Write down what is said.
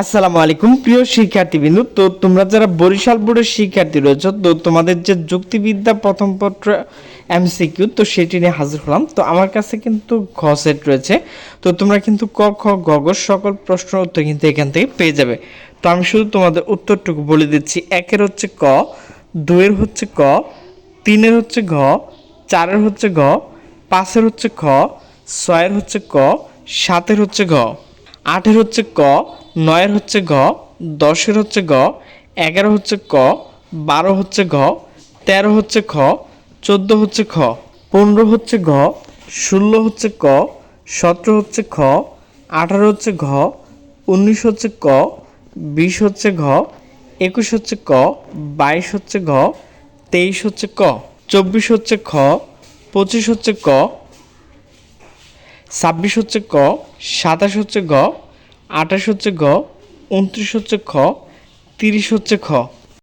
আসসালামু আলাইকুম, প্রিয় শিক্ষার্থীবৃন্দ তো তোমরা যারা বরিশাল বোর্ডের শিক্ষার্থী রয়েছে, তো তোমাদের যে যুক্তিবিদ্যা প্রথম পত্র এমসিকিউ তো সেটি নিয়ে হাজির হলাম। তো আমার কাছে কিন্তু ঘ সেট রয়েছে। তো তোমরা কিন্তু ক, খ, গ সকল প্রশ্নের উত্তর কিন্তু এখান থেকে পেয়ে যাবে। তো আমি শুধু তোমাদের উত্তরটুকু বলে দিচ্ছি। একের হচ্ছে ক দুয়ের হচ্ছে ক, তিনের হচ্ছে ঘ, চারের হচ্ছে ঘ, পাঁচের হচ্ছে খ, ছয়ের হচ্ছে ক, সাতের হচ্ছে ঘ, আটের হচ্ছে ক নয়ের হচ্ছে ঘ দশের হচ্ছে গ, এগারো হচ্ছে ক, বারো হচ্ছে ঘ, তেরো হচ্ছে খ, চোদ্দ হচ্ছে খ, পনেরো হচ্ছে ঘ, ষোলো হচ্ছে ক, সতেরো হচ্ছে খ, আঠারো হচ্ছে ঘ, উনিশ হচ্ছে ক, বিশ হচ্ছে ঘ, একুশ হচ্ছে ক, বাইশ হচ্ছে ঘ, তেইশ হচ্ছে ক, চব্বিশ হচ্ছে খ, পঁচিশ হচ্ছে ক, ছাব্বিশ হচ্ছে ক, সাতাশ হচ্ছে গ আঠাশ হচ্ছে গ উনত্রিশ হচ্ছে খ তিরিশ হচ্ছে খ।